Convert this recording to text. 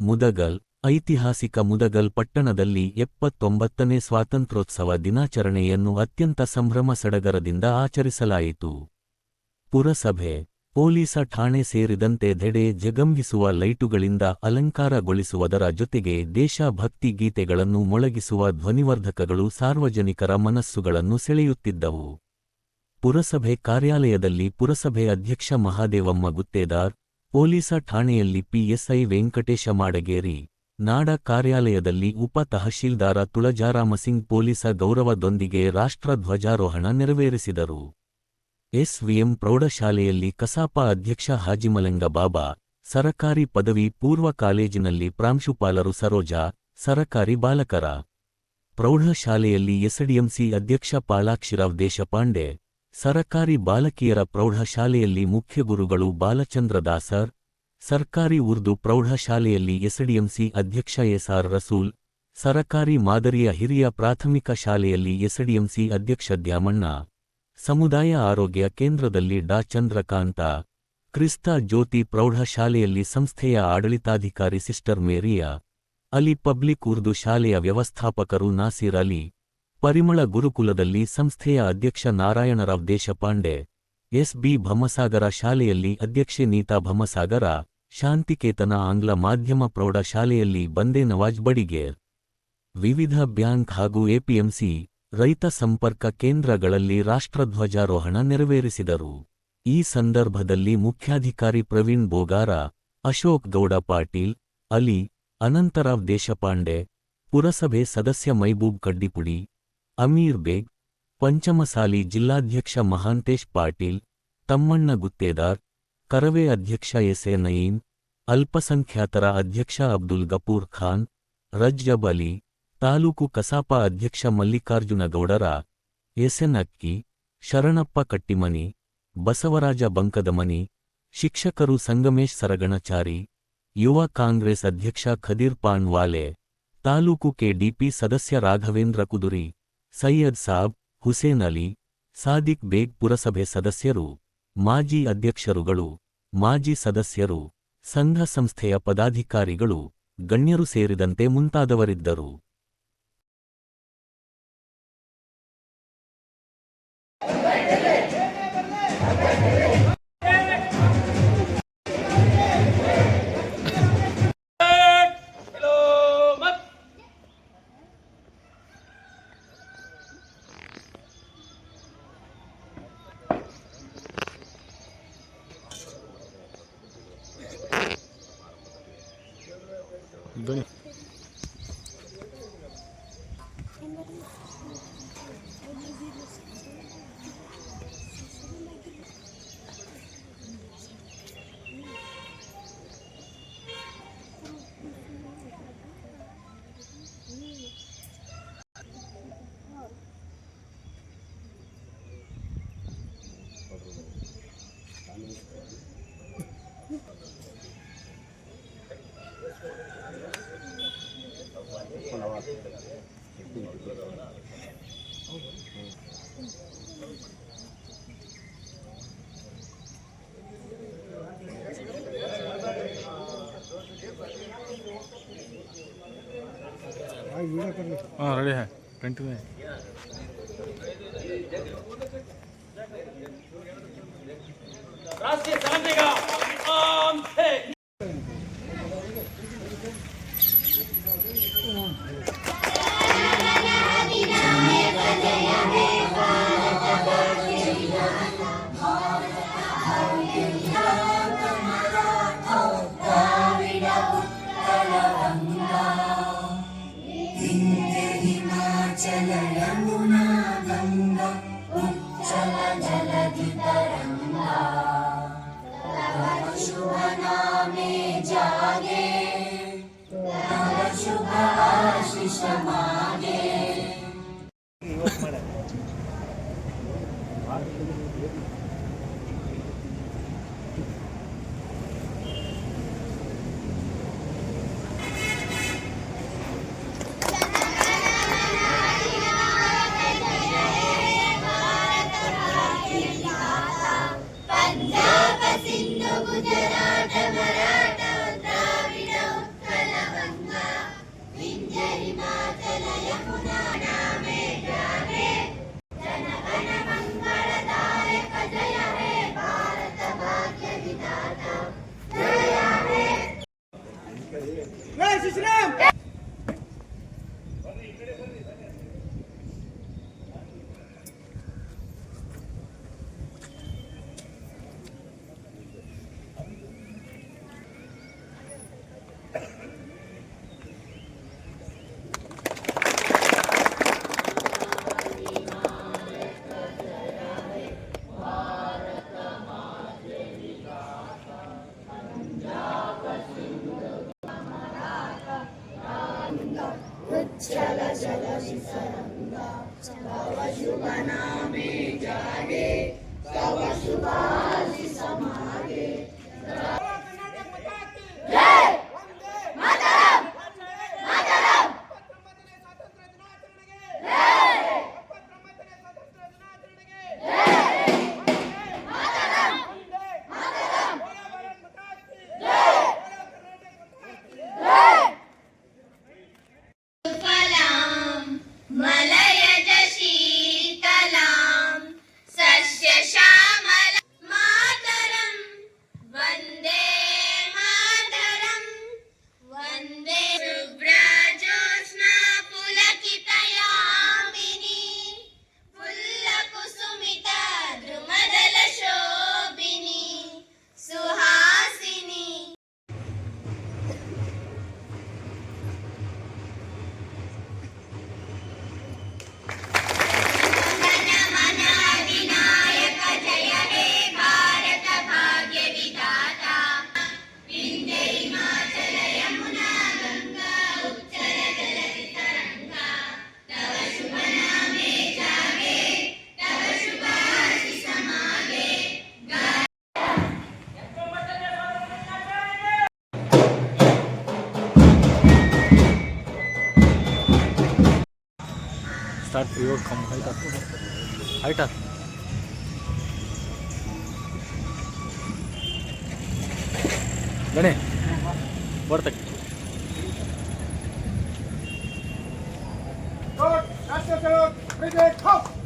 ಮುದಗಲ್, ಐತಿಹಾಸಿಕ ಮುದಗಲ್ ಪಟ್ಟಣದಲ್ಲಿ ಎಪ್ಪತ್ತೊಂಬತ್ತನೇ ಸ್ವಾತಂತ್ರ್ಯೋತ್ಸವ ದಿನಾಚರಣೆಯನ್ನು ಅತ್ಯಂತ ಸಂಭ್ರಮ ಸಡಗರದಿಂದ ಆಚರಿಸಲಾಯಿತು. ಪುರಸಭೆ, ಪೊಲೀಸ ಠಾಣೆ ಸೇರಿದಂತೆ ದೆಡೆ ಜಗಂಗಿಸುವ ಲೈಟುಗಳಿಂದ ಅಲಂಕಾರಗೊಳಿಸುವುದರ ಜೊತೆಗೆ ದೇಶಭಕ್ತಿ ಗೀತೆಗಳನ್ನು ಮೊಳಗಿಸುವ ಧ್ವನಿವರ್ಧಕಗಳು ಸಾರ್ವಜನಿಕರ ಮನಸ್ಸುಗಳನ್ನು ಸೆಳೆಯುತ್ತಿದ್ದವು. ಪುರಸಭೆ ಕಾರ್ಯಾಲಯದಲ್ಲಿ ಪುರಸಭೆ ಅಧ್ಯಕ್ಷ ಮಹಾದೇವಮ್ಮ ಗುತ್ತೇದಾರ್ ಪೊಲೀಸ ಠಾಣೆಯಲ್ಲಿ ಪಿಎಸ್ಐ ವೆಂಕಟೇಶ ಮಾಡಗೇರಿ, ನಾಡ ಕಾರ್ಯಾಲಯದಲ್ಲಿ ಉಪ ತಹಶೀಲ್ದಾರ ತುಳಜಾರಾಮಸಿಂಗ್ ಪೊಲೀಸ ಗೌರವದೊಂದಿಗೆ ರಾಷ್ಟ್ರ ಧ್ವಜಾರೋಹಣ ನೆರವೇರಿಸಿದರು. ಎಸ್ವಿಎಂ ಪ್ರೌಢಶಾಲೆಯಲ್ಲಿ ಕಸಾಪ ಅಧ್ಯಕ್ಷ ಹಾಜಿಮಲಂಗ ಬಾಬಾ, ಸರಕಾರಿ ಪದವಿ ಪೂರ್ವ ಕಾಲೇಜಿನಲ್ಲಿ ಪ್ರಾಂಶುಪಾಲರು ಸರೋಜಾ, ಸರಕಾರಿ ಬಾಲಕರ. ಪ್ರೌಢಶಾಲೆಯಲ್ಲಿ ಎಸ್ಡಿಎಂಸಿ ಅಧ್ಯಕ್ಷ ಪಾಲಾಕ್ಷಿರಾವ್ ದೇಶಪಾಂಡೆ ಸರಕಾರಿ ಬಾಲಕಿಯರ ಪ್ರೌಢಶಾಲೆಯಲ್ಲಿ ಮುಖ್ಯಗುರುಗಳು ಬಾಲಚಂದ್ರ ದಾಸರ್ ಸರ್ಕಾರಿ ಉರ್ದು ಪ್ರೌಢಶಾಲೆಯಲ್ಲಿ ಎಸ್ಡಿಎಂಸಿ ಅಧ್ಯಕ್ಷ ಎಸ್ಆರ್ ರಸೂಲ್, ಸರಕಾರಿ ಮಾದರಿಯ ಹಿರಿಯ ಪ್ರಾಥಮಿಕ ಶಾಲೆಯಲ್ಲಿ ಎಸ್ಡಿಎಂಸಿ ಅಧ್ಯಕ್ಷ ದ್ಯಾಮಣ್ಣ, ಸಮುದಾಯ ಆರೋಗ್ಯ ಕೇಂದ್ರದಲ್ಲಿ ಡಾ ಚಂದ್ರಕಾಂತ, ಕ್ರಿಸ್ತ ಜ್ಯೋತಿ ಪ್ರೌಢಶಾಲೆಯಲ್ಲಿ ಸಂಸ್ಥೆಯ ಆಡಳಿತಾಧಿಕಾರಿ sister Maria Ali public Urdu ಶಾಲೆಯ ವ್ಯವಸ್ಥಾಪಕರು ನಾಸಿರ್ ಅಲಿ ಪರಿಮಳ ಗುರುಕುಲದಲ್ಲಿ ಸಂಸ್ಥೆಯ ಅಧ್ಯಕ್ಷ ನಾರಾಯಣರಾವ್ ದೇಶಪಾಂಡೆ ಎಸ್ ಬಿ ಭಮಸಾಗರ ಶಾಲೆಯಲ್ಲಿ ಅಧ್ಯಕ್ಷೆ ನೀತಾ ಭಮಸಾಗರ, ಶಾಂತಿಕೇತನ ಆಂಗ್ಲ ಮಾಧ್ಯಮ ಪ್ರೌಢ ಶಾಲೆಯಲ್ಲಿ ಬಂದೇ ನವಾಜ್ ಬಡಿಗೇರ್. ವಿವಿಧ ಬ್ಯಾಂಕ್ ಹಾಗೂ ಎಪಿಎಂಸಿ ರೈತ ಸಂಪರ್ಕ ಕೇಂದ್ರಗಳಲ್ಲಿ ರಾಷ್ಟ್ರಧ್ವಜಾರೋಹಣ ನೆರವೇರಿಸಿದರು. ಈ ಸಂದರ್ಭದಲ್ಲಿ ಮುಖ್ಯಾಧಿಕಾರಿ ಪ್ರವೀಣ್ ಬೋಗಾರ, ಅಶೋಕ್ ಗೌಡ ಪಾಟೀಲ್, ಅಲಿ, ಅನಂತರಾವ್ ದೇಶಪಾಂಡೆ, ಪುರಸಭೆ ಸದಸ್ಯ ಮೈಬೂಬ್ ಕಡ್ಡಿಪುಡಿ ಅಮೀರ್ ಬೇಗ್, ಪಂಚಮಸಾಲಿ ಜಿಲ್ಲಾಧ್ಯಕ್ಷ ಮಹಾಂತೇಶ್ ಪಾಟೀಲ್, ತಮ್ಮಣ್ಣ ಗುತ್ತೇದಾರ್, ಕರವೇ ಅಧ್ಯಕ್ಷ ಎಸ್ ಎ ನಯೀಂ, ಅಲ್ಪಸಂಖ್ಯಾತರ ಅಧ್ಯಕ್ಷ ಅಬ್ದುಲ್ ಗಪೂರ್ ಖಾನ್, ರಜ್ಜಬ್ ಅಲಿ, ತಾಲೂಕು ಕಸಾಪ ಅಧ್ಯಕ್ಷ ಮಲ್ಲಿಕಾರ್ಜುನ ಗೌಡರ ಎಸ್ಎನ್ ಅಕ್ಕಿ ಶರಣಪ್ಪ ಕಟ್ಟಿಮನಿ, ಬಸವರಾಜ ಬಂಕದಮನಿ, ಶಿಕ್ಷಕರು ಸಂಗಮೇಶ್ ಸರಗಣಚಾರಿ, ಯುವ ಕಾಂಗ್ರೆಸ್ ಅಧ್ಯಕ್ಷ ಖದೀರ್ ಪಾನ್ವಾಲೆ, ತಾಲೂಕು ಕೆಡಿಪಿ ಸದಸ್ಯ ರಾಘವೇಂದ್ರ ಕುದುರಿ. ಸೈಯದ್ ಸಾಬ್, ಹುಸೇನ್ ಅಲಿ, ಸಾದಿಕ್ ಬೇಗ್ ಪುರಸಭೆ ಸದಸ್ಯರು, ಮಾಜಿ ಅಧ್ಯಕ್ಷರುಗಳು, ಮಾಜಿ ಸದಸ್ಯರು, ಸಂಘ ಸಂಸ್ಥೆಯ ಪದಾಧಿಕಾರಿಗಳು, ಗಣ್ಯರು ಸೇರಿದಂತೆ ಮುಂತಾದವರಿದ್ದರು. हाँ रेडी है। कंटिन्यू है। राष्ट्रीय चल यमुना गङ्गा उच्चल जलधितरङ्गा तव शुभ नामे जागे तव शुभ आशिष तव शुभ नामे जागे तव शुभाशि start to your come height up. Height up. ಗಣೆ ಬರ್ತಕ್ಕೆ Go, that's the go, bring it!